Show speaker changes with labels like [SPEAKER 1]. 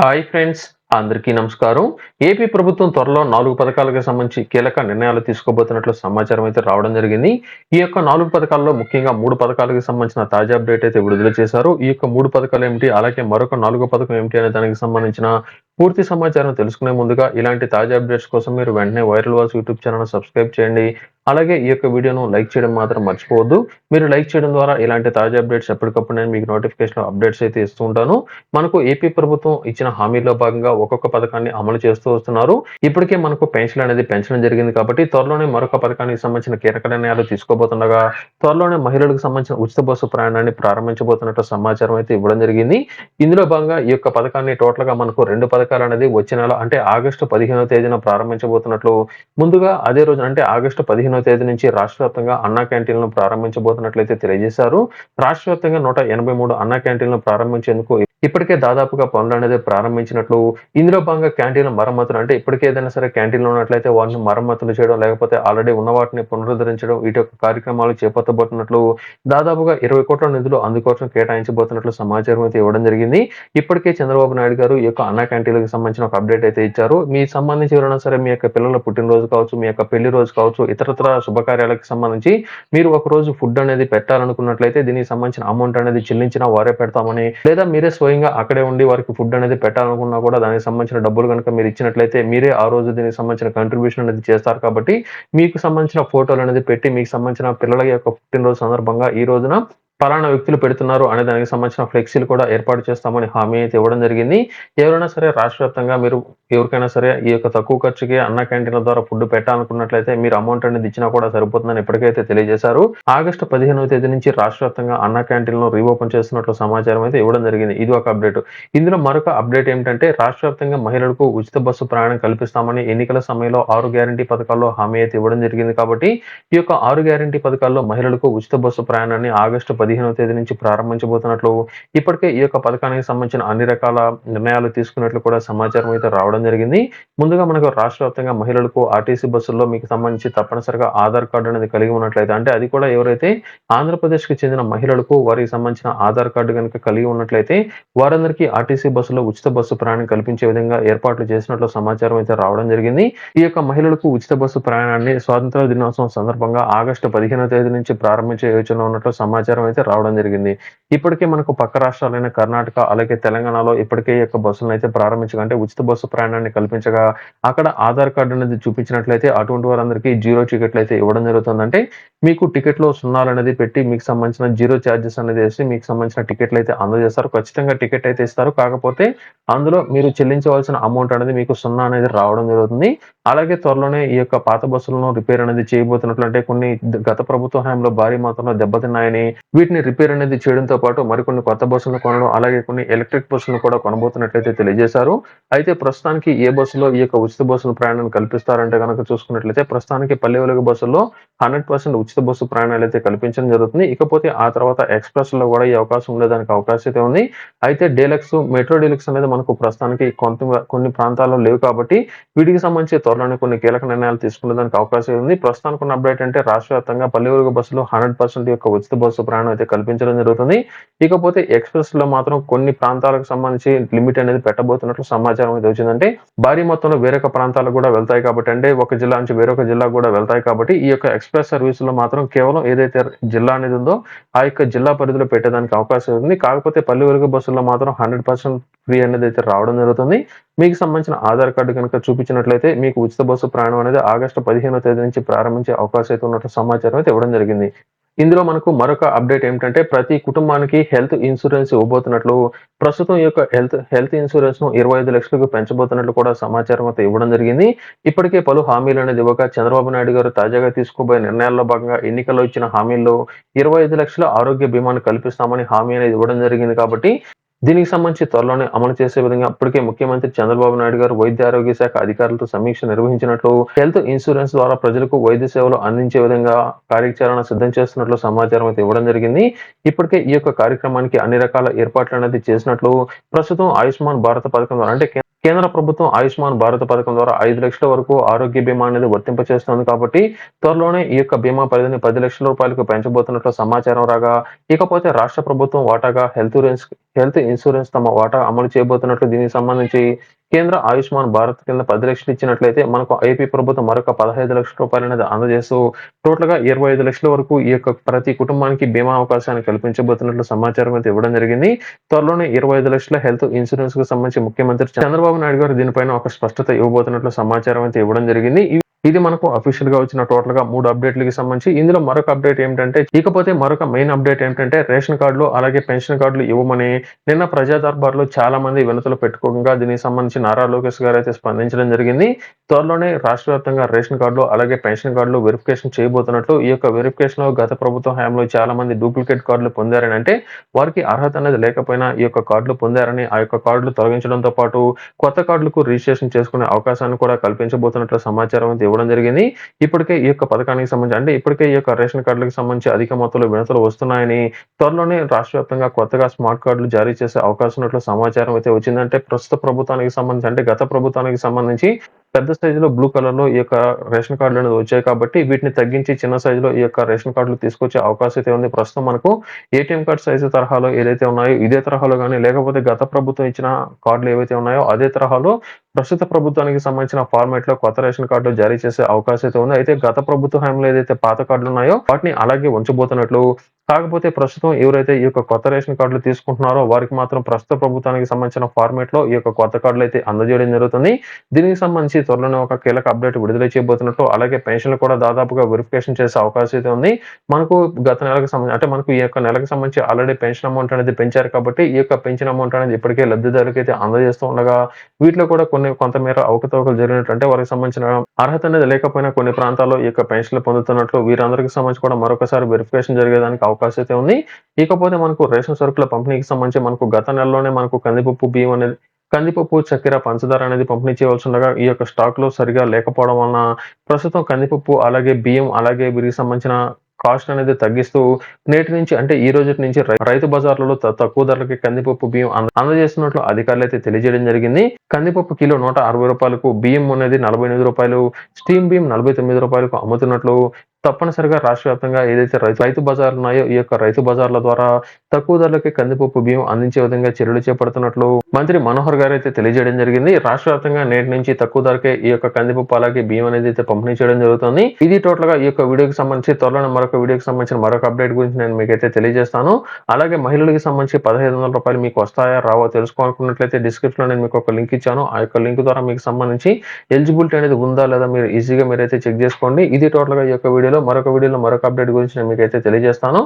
[SPEAKER 1] Hi friends అందరికీ నమస్కారం. AP ప్రభుత్వం త్వరలో నాలుగు పథకాలకు సంబంధించి కీలక నిర్ణయాలు తీసుకోబోతున్నట్లు సమాచారం అయితే రావడం జరిగింది. ఈ యొక్క నాలుగు పథకాల్లో ముఖ్యంగా మూడు పథకాలకు సంబంధించిన తాజా అప్డేట్ అయితే విడుదల చేశారు. ఈ యొక్క మూడు పథకాలు ఏమిటి అలాగే మరొక నాలుగో పథకం ఏమిటి అనే దానికి సంబంధించిన పూర్తి సమాచారం తెలుసుకునే ముందుగా ఇలాంటి తాజా అప్డేట్స్ కోసం మీరు వెంటనే Viral Walls YouTube channel subscribe చేయండి. అలాగే ఈ యొక్క వీడియోను లైక్ చేయడం మాత్రం మర్చిపోవద్దు. మీరు లైక్ చేయడం ద్వారా ఇలాంటి తాజా అప్డేట్స్ ఎప్పటికప్పుడు నేను మీకు నోటిఫికేషన్ అప్డేట్స్ అయితే ఇస్తూ ఉంటాను. మనకు ఏపీ ప్రభుత్వం ఇచ్చిన హామీలో భాగంగా ఒక్కొక్క పథకాన్ని అమలు చేస్తూ వస్తున్నారు. ఇప్పటికే మనకు పెన్షన్ అనేది పెంచడం జరిగింది కాబట్టి త్వరలోనే మరొక పథకానికి సంబంధించిన కీలక నిర్ణయాలు తీసుకోబోతుండగా త్వరలోనే మహిళలకు సంబంధించిన ఉచిత బస్సు ప్రయాణాన్ని ప్రారంభించబోతున్నట్టు సమాచారం అయితే ఇవ్వడం జరిగింది. ఇందులో భాగంగా ఈ యొక్క పథకాన్ని టోటల్గా మనకు రెండు పథకాలు అనేది వచ్చే నెల అంటే ఆగస్టు పదిహేనో తేదీన ప్రారంభించబోతున్నట్లు ముందుగా అదే రోజు అంటే ఆగస్టు పదిహేనవ తేదీ నుంచి రాష్ట్ర వ్యాప్తంగా అన్నా క్యాంటీన్లను ప్రారంభించబోతున్నట్లయితే తెలియజేశారు. రాష్ట్ర వ్యాప్తంగా నూట ఎనభై మూడు అన్నా క్యాంటీన్లను ప్రారంభించేందుకు ఇప్పటికే దాదాపుగా పనులు అనేది ప్రారంభించినట్లు ఇందులో భాగంగా క్యాంటీన్ల మరమ్మతులు అంటే ఇప్పటికే ఏదైనా సరే క్యాంటీన్లో ఉన్నట్లయితే వాటిని మరమ్మతులు చేయడం లేకపోతే ఆల్రెడీ ఉన్న వాటిని పునరుద్ధరించడం వీటి యొక్క కార్యక్రమాలు చేపట్టబోతున్నట్లు దాదాపుగా ఇరవై కోట్ల నిధులు అందుకోసం కేటాయించబోతున్నట్లు సమాచారం అయితే ఇవ్వడం జరిగింది. ఇప్పటికే చంద్రబాబు నాయుడు గారు ఈ యొక్క అన్న క్యాంటీన్లకు సంబంధించిన ఒక అప్డేట్ అయితే ఇచ్చారు. మీ సంబంధించి ఎవరైనా సరే మీ యొక్క పిల్లల పుట్టినరోజు కావచ్చు మీ యొక్క పెళ్ళి రోజు కావచ్చు ఇతరత్ర శుభకార్యాలకు సంబంధించి మీరు ఒక రోజు ఫుడ్ అనేది పెట్టాలనుకున్నట్లయితే దీనికి సంబంధించిన అమౌంట్ అనేది చెల్లించినా వారే పెడతామని లేదా మీరే స్వయంగా అక్కడే ఉండి వారికి ఫుడ్ అనేది పెట్టాలనుకున్నా కూడా దానికి సంబంధించిన డబ్బులు కనుక మీరు ఇచ్చినట్లయితే మీరే ఆ రోజు దీనికి సంబంధించిన కంట్రిబ్యూషన్ అనేది చేస్తారు కాబట్టి మీకు సంబంధించిన ఫోటోలు అనేది పెట్టి మీకు సంబంధించిన పిల్లల యొక్క పుట్టినరోజు సందర్భంగా ఈ రోజున పలానా వ్యక్తులు పెడుతున్నారు అనే దానికి సంబంధించిన ఫ్లెక్సీలు కూడా ఏర్పాటు చేస్తామని హామీ అయితే ఇవ్వడం జరిగింది. ఎవరైనా సరే రాష్ట్ర వ్యాప్తంగా మీరు ఎవరికైనా సరే ఈ యొక్క తక్కువ ఖర్చుకి అన్న క్యాంటీన్ల ద్వారా ఫుడ్ పెట్టాలనుకున్నట్లయితే మీరు అమౌంట్ అనేది ఇచ్చినా కూడా సరిపోతుందని ఇప్పటికైతే తెలియజేశారు. ఆగస్టు పదిహేనవ తేదీ నుంచి రాష్ట్ర వ్యాప్తంగా అన్న క్యాంటీన్లను రీఓపెన్ చేస్తున్నట్లు సమాచారం అయితే ఇవ్వడం జరిగింది. ఇది ఒక అప్డేట్. ఇందులో మరొక అప్డేట్ ఏమిటంటే రాష్ట్ర వ్యాప్తంగా మహిళలకు ఉచిత బస్సు ప్రయాణం కల్పిస్తామని ఎన్నికల సమయంలో ఆరు గ్యారంటీ పథకాల్లో హామీ అయితే ఇవ్వడం జరిగింది కాబట్టి ఈ యొక్క ఆరు గ్యారంటీ పథకాల్లో మహిళలకు ఉచిత బస్సు ప్రయాణాన్ని ఆగస్టు పదిహేనవ తేదీ నుంచి ప్రారంభించబోతున్నట్లు ఇప్పటికే ఈ యొక్క పథకానికి సంబంధించిన అన్ని రకాల నిర్ణయాలు తీసుకున్నట్లు కూడా సమాచారం అయితే రావడం జరిగింది. ముందుగా మనకు రాష్ట్ర వ్యాప్తంగా మహిళలకు ఆర్టీసీ బస్సుల్లో మీకు సంబంధించి తప్పనిసరిగా ఆధార్ కార్డు అనేది కలిగి ఉన్నట్లయితే అంటే అది కూడా ఎవరైతే ఆంధ్రప్రదేశ్కి చెందిన మహిళలకు వారికి సంబంధించిన ఆధార్ కార్డు కనుక కలిగి ఉన్నట్లయితే వారందరికీ ఆర్టీసీ బస్సులో ఉచిత బస్సు ప్రయాణం కల్పించే విధంగా ఏర్పాట్లు చేసినట్లు సమాచారం అయితే రావడం జరిగింది. ఈ యొక్క మహిళలకు ఉచిత బస్సు ప్రయాణాన్ని స్వాతంత్ర దినోత్సవం సందర్భంగా ఆగస్టు పదిహేనవ తేదీ నుంచి ప్రారంభించే యోచన ఉన్నట్లు సమాచారం అయితే రావడం జరిగింది. ఇప్పటికే మనకు పక్క రాష్ట్రాలైన కర్ణాటక అలాగే తెలంగాణలో ఇప్పటికే ఈ యొక్క బస్సులను అయితే ప్రారంభించగా అంటే ఉచిత బస్సు ప్రయాణాన్ని కల్పించగా అక్కడ ఆధార్ కార్డు అనేది చూపించినట్లయితే అటువంటి వారందరికీ జీరో టికెట్లు అయితే ఇవ్వడం జరుగుతుందంటే మీకు టికెట్లో సున్నాలు అనేది పెట్టి మీకు సంబంధించిన జీరో ఛార్జెస్ అనేది వేసి మీకు సంబంధించిన టికెట్లు అయితే అందజేస్తారు. ఖచ్చితంగా టికెట్ అయితే ఇస్తారు. కాకపోతే అందులో మీరు చెల్లించవలసిన అమౌంట్ అనేది మీకు సున్నా అనేది రావడం జరుగుతుంది. అలాగే త్వరలోనే ఈ యొక్క పాత బస్సులను రిపేర్ అనేది చేయబోతున్నట్లు అంటే కొన్ని గత ప్రభుత్వ హయాంలో భారీ మొత్తంలో దెబ్బతిన్నాయని వీటిని రిపేర్ అనేది చేయడంతో పాటు మరికొన్ని కొత్త బస్సులను కొనడం అలాగే కొన్ని ఎలక్ట్రిక్ బస్సులను కూడా కొనబోతున్నట్లయితే తెలియజేశారు. అయితే ప్రస్తుతానికి ఏ బస్సులో ఈ యొక్క ఉచిత బస్సుల ప్రయాణాన్ని కల్పిస్తారంటే కనుక చూసుకున్నట్లయితే ప్రస్తుతానికి పల్లె వెలుగు బస్సుల్లో హండ్రెడ్ పర్సెంట్ ఉచిత బస్సు ప్రయాణాలు అయితే కల్పించడం జరుగుతుంది. ఇకపోతే ఆ తర్వాత ఎక్స్ప్రెస్లో కూడా ఈ అవకాశం ఉండేదానికి అవకాశం అయితే ఉంది. అయితే డీలక్స్ మెట్రో డీలక్స్ అనేది మనకు ప్రస్తుతానికి కొంత కొన్ని ప్రాంతాల్లో లేవు కాబట్టి వీటికి సంబంధించి త్వరలోనే కొన్ని కీలక నిర్ణయాలు తీసుకునేదానికి అవకాశం ఉంది. ప్రస్తుతానికి ఉన్న అప్డేట్ అంటే రాష్ట్ర వ్యాప్తంగా పల్లె వెలుగు బస్సులో హండ్రెడ్ పర్సెంట్ యొక్క ఉచిత బస్సు ప్రయాణం అయితే కల్పించడం జరుగుతుంది. ఇకపోతే ఎక్స్ప్రెస్లో మాత్రం కొన్ని ప్రాంతాలకు సంబంధించి లిమిట్ అనేది పెట్టబోతున్నట్లు సమాచారం అయితే వచ్చిందంటే భారీ మొత్తంలో వేరొక ప్రాంతాలకు కూడా వెళ్తాయి కాబట్టి అంటే ఒక జిల్లా నుంచి వేరొక జిల్లా కూడా వెళ్తాయి కాబట్టి ఈ యొక్క ఎక్స్ప్రెస్ సర్వీస్లో మాత్రం కేవలం ఏదైతే జిల్లా అనేది ఉందో ఆ యొక్క జిల్లా పరిధిలో పెట్టేదానికి అవకాశం ఉంది. కాకపోతే పల్లె వెలుగు బస్సుల్లో మాత్రం హండ్రెడ్ పర్సెంట్ ఫ్రీ అనేది అయితే రావడం జరుగుతుంది. మీకు సంబంధించిన ఆధార్ కార్డు కనుక చూపించినట్లయితే మీకు ఉచిత బస్సు ప్రయాణం అనేది ఆగస్టు పదిహేనో తేదీ నుంచి ప్రారంభించే అవకాశం అయితే ఉన్నట్లు సమాచారం అయితే ఇవ్వడం జరిగింది. ఇందులో మనకు మరొక అప్డేట్ ఏమిటంటే ప్రతి కుటుంబానికి హెల్త్ ఇన్సూరెన్స్ ఇవ్వబోతున్నట్లు ప్రస్తుతం ఈ యొక్క హెల్త్ హెల్త్ ఇన్సూరెన్స్ను ఇరవై ఐదు లక్షలకు పెంచబోతున్నట్లు కూడా సమాచారం అయితే ఇవ్వడం జరిగింది. ఇప్పటికే పలు హామీలు అనేది ఇవ్వగా చంద్రబాబు నాయుడు గారు తాజాగా తీసుకోబోయే నిర్ణయాల్లో భాగంగా ఎన్నికల్లో ఇచ్చిన హామీల్లో ఇరవై ఐదు లక్షల ఆరోగ్య బీమాను కల్పిస్తామని హామీ అనేది ఇవ్వడం జరిగింది కాబట్టి దీనికి సంబంధించి త్వరలోనే అమలు చేసే విధంగా ఇప్పటికే ముఖ్యమంత్రి చంద్రబాబు నాయుడు గారు వైద్య ఆరోగ్య శాఖ అధికారులతో సమీక్ష నిర్వహించినట్లు హెల్త్ ఇన్సూరెన్స్ ద్వారా ప్రజలకు వైద్య సేవలు అందించే విధంగా కార్యాచరణ సిద్ధం చేస్తున్నట్లు సమాచారం అయితే ఇవ్వడం జరిగింది. ఇప్పటికే ఈ యొక్క కార్యక్రమానికి అన్ని రకాల ఏర్పాట్లు అనేది చేసినట్లు ప్రస్తుతం ఆయుష్మాన్ భారత పథకం ద్వారా అంటే కేంద్ర ప్రభుత్వం ఆయుష్మాన్ భారత్ పథకం ద్వారా ఐదు లక్షల వరకు ఆరోగ్య బీమా అనేది వర్తింపచేస్తుంది కాబట్టి త్వరలోనే ఈ యొక్క బీమా పరిధిని పది లక్షల రూపాయలకు పెంచబోతున్నట్లు సమాచారం రాగా ఇకపోతే రాష్ట్ర ప్రభుత్వం వాటాగా హెల్త్ ఇన్సూరెన్స్ హెల్త్ ఇన్సూరెన్స్ తమ వాటా అమలు చేయబోతున్నట్లు దీనికి సంబంధించి కేంద్ర ఆయుష్మాన్ భారత్ కింద పది లక్షలు ఇచ్చినట్లయితే మనకు ఏపీ ప్రభుత్వం మరొక పదహైదు లక్షల రూపాయలు అనేది అందజేస్తూ టోటల్గా ఇరవై ఐదు లక్షల వరకు ఈ యొక్క ప్రతి కుటుంబానికి బీమా అవకాశాన్ని కల్పించబోతున్నట్లు సమాచారం అయితే ఇవ్వడం జరిగింది. త్వరలోనే ఇరవై ఐదు లక్షల హెల్త్ ఇన్సూరెన్స్కు సంబంధించి ముఖ్యమంత్రి చంద్రబాబు నాయుడు గారు దీనిపైన ఒక స్పష్టత ఇవ్వబోతున్నట్లు సమాచారం అయితే ఇవ్వడం జరిగింది. ఇది మనకు అఫీషియల్గా వచ్చిన టోటల్గా మూడు అప్డేట్లకి సంబంధించి ఇందులో మరొక అప్డేట్ ఏంటంటే ఇకపోతే మరొక మెయిన్ అప్డేట్ ఏంటంటే రేషన్ కార్డులు అలాగే పెన్షన్ కార్డులు ఇవ్వమని నిన్న ప్రజా దర్బార్లో చాలా మంది వినతులు పెట్టుకోగా దీనికి సంబంధించి నారా లోకేష్ గారు అయితే స్పందించడం జరిగింది. త్వరలోనే రాష్ట్ర వ్యాప్తంగా రేషన్ కార్డులు అలాగే పెన్షన్ కార్డులు వెరిఫికేషన్ చేయబోతున్నట్లు ఈ యొక్క వెరిఫికేషన్లో గత ప్రభుత్వ హయాంలో చాలా మంది డూప్లికేట్ కార్డులు పొందారని అంటే వారికి అర్హత అనేది లేకపోయినా ఈ యొక్క కార్డులు పొందారని ఆ యొక్క కార్డులు తొలగించడంతో పాటు కొత్త కార్డులకు రిజిస్ట్రేషన్ చేసుకునే అవకాశాన్ని కూడా కల్పించబోతున్నట్లు సమాచారం అయితే ఇవ్వడం జరిగింది. ఇప్పటికే ఈ యొక్క పథకానికి సంబంధించి అంటే ఇప్పటికే ఈ యొక్క రేషన్ కార్డులకు సంబంధించి అధిక మొత్తంలో వినతులు వస్తున్నాయని త్వరలోనే రాష్ట్ర వ్యాప్తంగా కొత్తగా స్మార్ట్ కార్డులు జారీ చేసే అవకాశం ఉన్నట్లు సమాచారం అయితే వచ్చిందంటే ప్రస్తుత ప్రభుత్వానికి సంబంధించి అంటే గత ప్రభుత్వానికి సంబంధించి పెద్ద సైజులో బ్లూ కలర్లో ఈ యొక్క రేషన్ కార్డులు అనేది వచ్చాయి కాబట్టి వీటిని తగ్గించి చిన్న సైజులో ఈ యొక్క రేషన్ కార్డులు తీసుకొచ్చే అవకాశం అయితే ఉంది. ప్రస్తుతం మనకు ఏటీఎం కార్డ్ సైజు తరహాలో ఏదైతే ఉన్నాయో ఇదే తరహాలో కానీ లేకపోతే గత ప్రభుత్వం ఇచ్చిన కార్డులు ఏవైతే ఉన్నాయో అదే తరహాలో ప్రస్తుత ప్రభుత్వానికి సంబంధించిన ఫార్మాట్లో కొత్త రేషన్ కార్డులు జారీ చేసే అవకాశం అయితే ఉంది. అయితే గత ప్రభుత్వ హయాంలో ఏదైతే పాత కార్డులు ఉన్నాయో వాటిని అలాగే ఉంచబోతున్నట్లు. కాకపోతే ప్రస్తుతం ఎవరైతే ఈ యొక్క కొత్త రేషన్ కార్డులు తీసుకుంటున్నారో వారికి మాత్రం ప్రస్తుత ప్రభుత్వానికి సంబంధించిన ఫార్మాట్లో ఈ యొక్క కొత్త కార్డులు అయితే అందజేయడం జరుగుతుంది. దీనికి సంబంధించి త్వరలోనే ఒక కీలక అప్డేట్ విడుదల చేయబోతున్నట్టు అలాగే పెన్షన్లు కూడా దాదాపుగా వెరిఫికేషన్ చేసే అవకాశం అయితే ఉంది. మనకు గత నెలకు సంబంధించి అంటే మనకు ఈ యొక్క నెలకు సంబంధించి ఆల్రెడీ పెన్షన్ అమౌంట్ అనేది పెంచారు కాబట్టి ఈ యొక్క పెన్షన్ అమౌంట్ అనేది ఇప్పటికే లబ్ధిదారులకు అయితే అందజేస్తూ ఉండగా వీటిలో కూడా కొన్ని కొంతమేర అవకతవకలు జరిగినట్టు అంటే వారికి సంబంధించిన అర్హత అనేది లేకపోయినా కొన్ని ప్రాంతాల్లో ఈ యొక్క పెన్షన్లు పొందుతున్నట్లు వీరందరికీ సంబంధించి కూడా మరొకసారి వెరిఫికేషన్ జరిగేదానికి అవకాశం అయితే ఉంది. ఇకపోతే మనకు రేషన్ సరుకుల పంపిణీకి సంబంధించి మనకు గత నెలలోనే మనకు కందిపప్పు బియ్యం అనేది కందిపప్పు చక్కెర పంచదార అనేది పంపిణీ చేయవలసి ఉండగా ఈ యొక్క స్టాక్లో సరిగా లేకపోవడం వలన ప్రస్తుతం కందిపప్పు అలాగే బియ్యం అలాగే వీరికి సంబంధించిన కాస్ట్ అనేది తగ్గిస్తూ నేటి నుంచి అంటే ఈ రోజు నుంచి రైతు బజార్లలో తక్కువ ధరలకి కందిపప్పు బియ్యం అందజేస్తున్నట్లు అధికారులు అయితే తెలియజేయడం జరిగింది. కందిపప్పు కిలో నూట అరవై రూపాయలకు బియ్యం అనేది నలభై ఎనిమిది రూపాయలు స్టీమ్ బియ్యం నలభై తొమ్మిది రూపాయలకు అమ్ముతున్నట్లు తప్పనిసరిగా రాష్ట్ర వ్యాప్తంగా ఏదైతే రైతు రైతు బజార్లు ఉన్నాయో ఈ యొక్క రైతు బజార్ల ద్వారా తక్కువ ధరలకే కందిపప్పు బియ్యం అందించే విధంగా చర్యలు చేపడుతున్నట్లు మంత్రి మనోహర్ గారు అయితే తెలియజేయడం జరిగింది. రాష్ట్ర వ్యాప్తంగా నేటి నుంచి తక్కువ ధరకే ఈ యొక్క కందిపప్పు అలాగే బియ్యం అనేది అయితే పంపిణీ చేయడం జరుగుతుంది. ఇది టోటల్గా ఈ యొక్క వీడియోకి సంబంధించి త్వరలో మరొక వీడియోకి సంబంధించిన మరొక అప్డేట్ గురించి నేను మీకైతే తెలియజేస్తాను. అలాగే మహిళలకు సంబంధించి పదహైదు వందల రూపాయలు మీకు వస్తాయా రావో తెలుసుకోవాలనుకున్నట్లయితే డిస్క్రిప్షన్లో నేను మీకు ఒక లింక్ ఇచ్చాను. ఆ యొక్క లింక్ ద్వారా మీకు సంబంధించి ఎలిజిబిలిటీ అనేది ఉందా లేదా మీరు ఈజీగా మీరైతే చెక్ చేసుకోండి. ఇది టోటల్గా ఈ యొక్క వీడియోలో మరొక వీడియోలో మరొక అప్డేట్ గురించి నేను మీకైతే తెలియజేస్తాను.